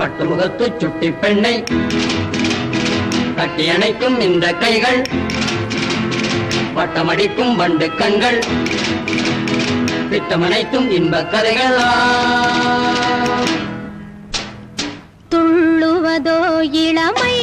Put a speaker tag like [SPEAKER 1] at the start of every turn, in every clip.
[SPEAKER 1] பட்டு முகத்து சுட்டி பெண்ணை. கட்டி அணைக்கும் இந்த கைகள். பட்டமடிக்கும் வண்டு கண்கள். பித்தமனைத்தும் இன்ப கதைகளா
[SPEAKER 2] துள்ளுவதோ இளமை.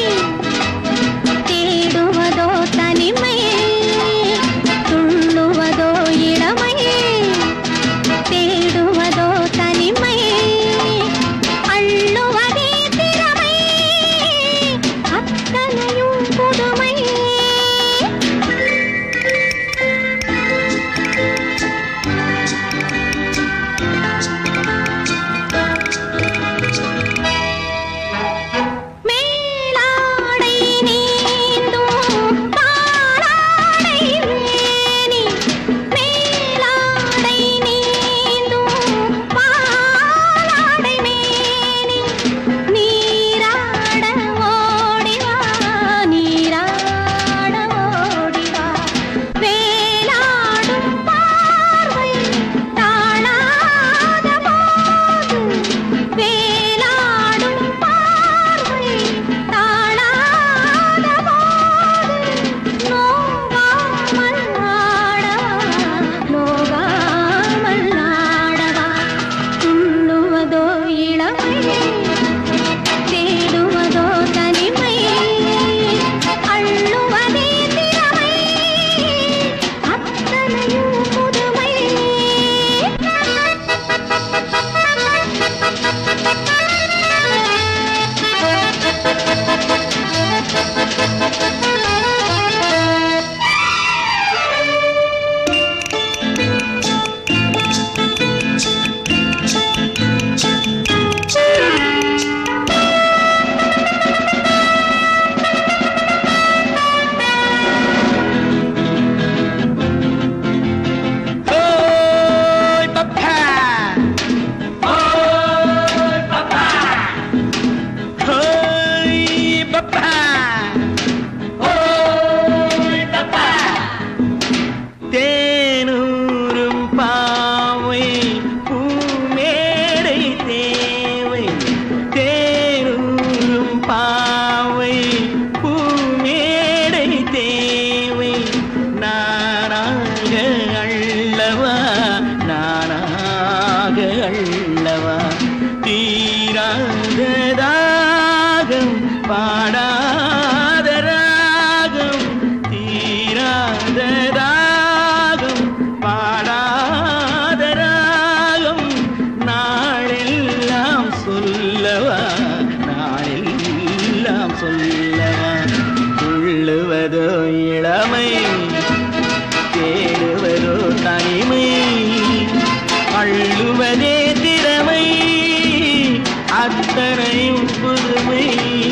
[SPEAKER 2] இளமை. தேடுவதோ தனிமை. அள்ளுவதே திறமை. அத்தனையும் புதுமை.